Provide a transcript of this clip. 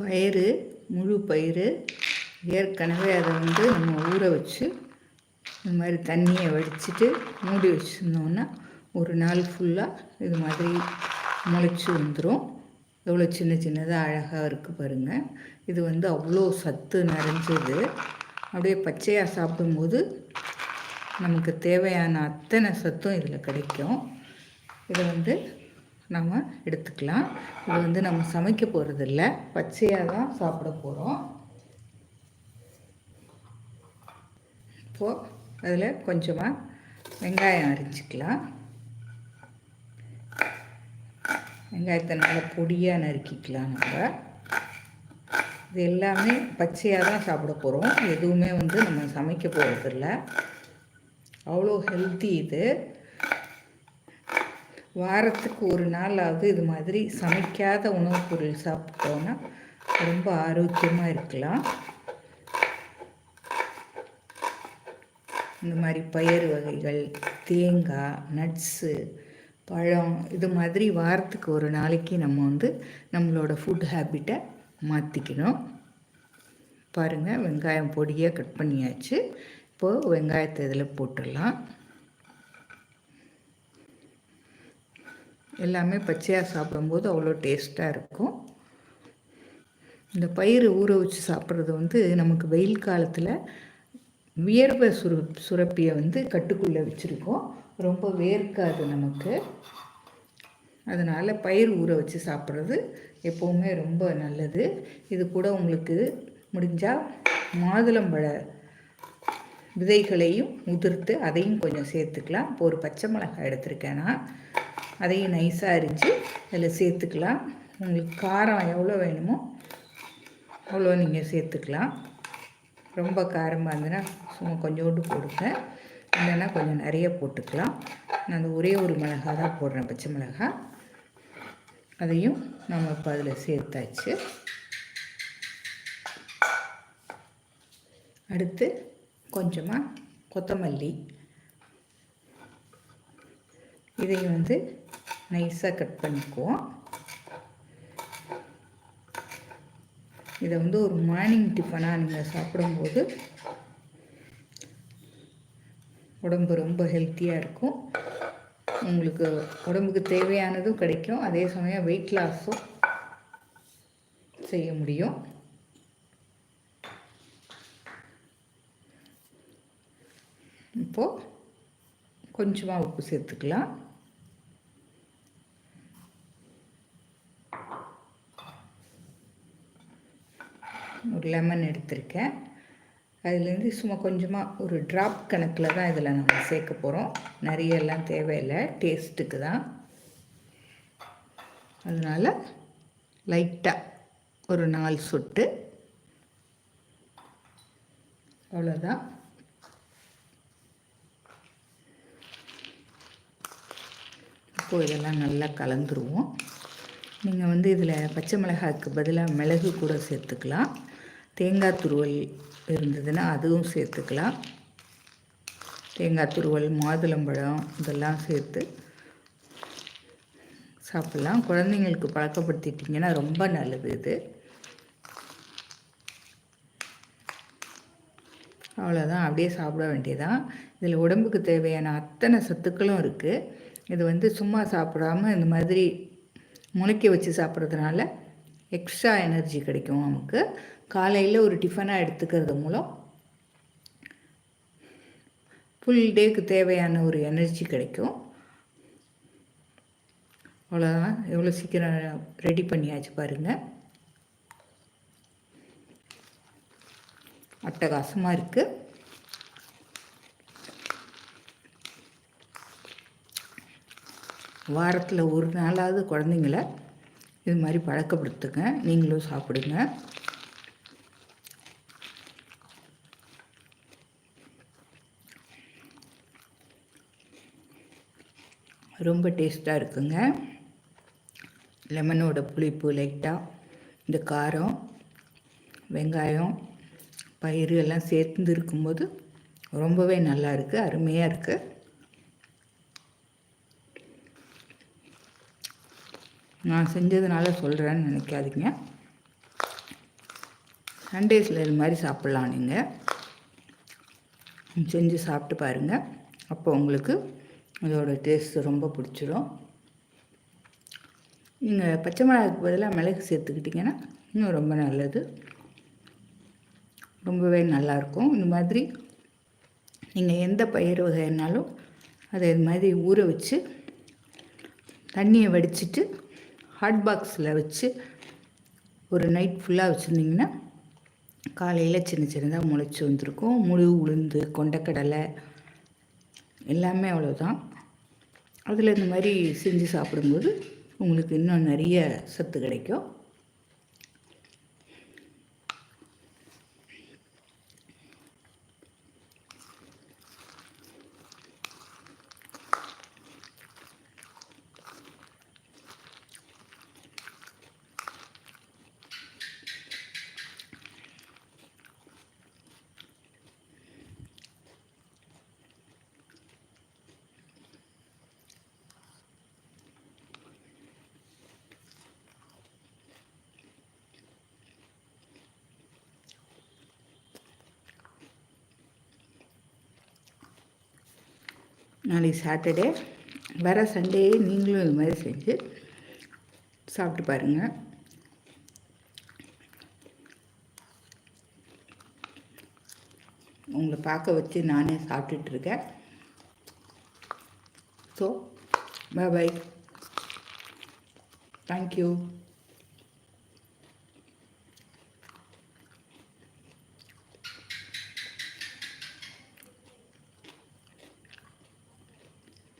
பயிறு முழு பயிறு. ஏற்கனவே அதை வந்து நம்ம ஊற வச்சு இந்த மாதிரி தண்ணியை வடிச்சிட்டு மூடி வச்சுருந்தோன்னா ஒரு நாள் ஃபுல்லாக இது மாதிரி முளைச்சி வந்துடும் எவ்வளோ சின்ன சின்னதாக அழகாக இருக்குது பாருங்கள் இது வந்து அவ்வளோ சத்து நிறைஞ்சது. அப்படியே பச்சையாக சாப்பிடும்போது நமக்கு தேவையான அத்தனை சத்தும் இதில் கிடைக்கும். இதை வந்து நம்ம எடுத்துக்கலாம். இது வந்து நம்ம சமைக்க போகிறதில்ல பச்சையாக தான் சாப்பிட போகிறோம் இப்போது அதில் கொஞ்சமாக வெங்காயம் அரைச்சிக்கலாம் வெங்காயத்தை நல்லா பொடியாக நறுக்கிக்கலாம் நம்ம. இது எல்லாமே பச்சையாக தான் சாப்பிட போகிறோம் எதுவுமே வந்து நம்ம சமைக்க போகிறதில்ல அவ்வளோ ஹெல்த்தி இது. வாரத்துக்கு ஒரு நாளாவது இது மாதிரி சமைக்காத உணவுப் பொருள் சாப்பிட்டோன்னா ரொம்ப ஆரோக்கியமாக இருக்கலாம். இந்த மாதிரி பயிர் வகைகள் தேங்காய் நட்ஸு பழம் இது மாதிரி வாரத்துக்கு ஒரு நாளைக்கு நம்ம வந்து நம்மளோட ஃபுட் ஹேபிட்டை மாற்றிக்கணும் பாருங்கள் வெங்காயம் பொடியாக கட் பண்ணியாச்சு. இப்போது வெங்காயத்தை இதில் போட்டுடலாம். எல்லாமே பச்சையாக சாப்பிடும்போது அவ்வளோ டேஸ்ட்டாக இருக்கும். இந்த பயிர் ஊற வச்சு சாப்பிட்றது வந்து நமக்கு வெயில் காலத்தில் வியர்வை சுரு சுரப்பியை வந்து கட்டுக்குள்ளே வச்சுருக்கோம். ரொம்ப வேர்க்காது நமக்கு. அதனால் பயிர் ஊற வச்சு சாப்பிட்றது எப்போவுமே ரொம்ப நல்லது. இது கூட உங்களுக்கு முடிஞ்சால் மாதுளம்பழ விதைகளையும் உதிர்த்து அதையும் கொஞ்சம் சேர்த்துக்கலாம். இப்போ ஒரு பச்சை மிளகாய் எடுத்திருக்கேன்னா அதையும் நைஸாக அரிஞ்சு அதில் சேர்த்துக்கலாம். உங்களுக்கு காரம் எவ்வளோ வேணுமோ அவ்வளோ நீங்கள் சேர்த்துக்கலாம். ரொம்ப காரமாக இருந்ததுன்னா சும்மா கொஞ்சோண்டு போடுங்க இல்லைன்னா கொஞ்சம் நிறைய போட்டுக்கலாம். நான் அந்த ஒரே ஒரு மிளகா தான் போடுறேன் பச்சை மிளகா. அதையும் நம்ம இப்போ அதில் சேர்த்தாச்சு. அடுத்து கொஞ்சமாக கொத்தமல்லி. இதையும் வந்து நைஸாக கட் பண்ணிக்குவோம் இதை வந்து ஒரு மார்னிங் டிஃபனாக நீங்கள் சாப்பிடும்போது உடம்பு ரொம்ப ஹெல்த்தியாக இருக்கும். உங்களுக்கு உடம்புக்கு தேவையானதும் கிடைக்கும். அதே சமயம் வெயிட் லாஸும் செய்ய முடியும். இப்போது கொஞ்சமாக உப்பு சேர்த்துக்கலாம் ஒரு லெமன் எடுத்திருக்கேன். அதுலேருந்து சும்மா கொஞ்சமாக ஒரு ட்ராப் கணக்கில் தான் இதில் நம்ம சேர்க்க போகிறோம் நிறைய எல்லாம் தேவையில்லை. டேஸ்ட்டுக்கு தான். அதனால் லைட்டாக ஒரு நாலு சொட்டு. அவ்வளோதான் இப்போது இதெல்லாம் நல்லா கலந்துருவோம். நீங்கள் வந்து இதில் பச்சை மிளகாய்க்கு பதிலாக மிளகு கூட சேர்த்துக்கலாம். தேங்காய் துருவல் இருந்ததுன்னா அதுவும் சேர்த்துக்கலாம். தேங்காய் துருவல் மாதுளம்பழம் இதெல்லாம் சேர்த்து சாப்பிட்லாம். குழந்தைங்களுக்கு பழக்கப்படுத்திட்டிங்கன்னா ரொம்ப நல்லது இது. அவ்வளோதான் அப்படியே சாப்பிட வேண்டியதான் இதில் உடம்புக்கு தேவையான அத்தனை சத்துக்களும் இருக்குது இது வந்து சும்மா சாப்பிடாமல் இந்த மாதிரி முளைக்க வச்சு சாப்பிட்றதுனால எக்ஸ்ட்ரா எனர்ஜி கிடைக்கும் நமக்கு. காலையில் ஒரு டிஃபனாக எடுத்துக்கிறது மூலம் ஃபுல் டேக்கு தேவையான ஒரு எனர்ஜி கிடைக்கும். அவ்வளோதான் எவ்வளோ சீக்கிரம் ரெடி பண்ணியாச்சு பாருங்கள் அட்டகாசமாக இருக்குது வாரத்தில் ஒரு நாளாவது குழந்தைங்கள இது மாதிரி பழக்கப்படுத்துங்க நீங்களும் சாப்பிடுங்க. ரொம்ப டேஸ்ட்டாக இருக்குங்க. லெமனோட புளிப்பு லைட்டாக இந்த காரம் வெங்காயம் பயிறு எல்லாம் சேர்ந்து இருக்கும்போது ரொம்பவே நல்லா இருக்குது அருமையாக இருக்குது நான் செஞ்சதுனால சொல்கிறேன்னு நினைக்காதீங்க. சண்டேஸில் இது மாதிரி சாப்பிட்லாம் நீங்கள் செஞ்சு சாப்பிட்டு பாருங்கள் அப்போ உங்களுக்கு அதோட டேஸ்ட் ரொம்ப பிடிச்சிரும். நீங்கள் பச்சை மிளகாய்க்கு பதிலாக மிளகு சேர்த்துக்கிட்டிங்கன்னா இன்னும் ரொம்ப நல்லது. ரொம்பவே நல்லாயிருக்கும் இந்த மாதிரி நீங்கள் எந்த பயிர் வகைனாலும் அதை இது மாதிரி ஊற வச்சு தண்ணியை வடிச்சிட்டு ஹாட் பாக்ஸில் வச்சு ஒரு நைட் ஃபுல்லாக வச்சுருந்திங்கன்னா காலையில் சின்ன சின்னதாக முளைச்சி வந்திருக்கும். முழு உளுந்து கொண்டக்கடலை எல்லாமே அவ்வளோதான் அதில் இந்த மாதிரி செஞ்சு சாப்பிடும்போது உங்களுக்கு இன்னும் நிறைய சத்து கிடைக்கும். நாளைக்கு சாட்டர்டே. வர சண்டே நீங்களும் இது மாதிரி செஞ்சு சாப்பிட்டு பாருங்கள் உங்களை பார்க்க வச்சு நானே சாப்பிட்டுட்ருக்கேன் ஸோ பாய் தேங்க்யூ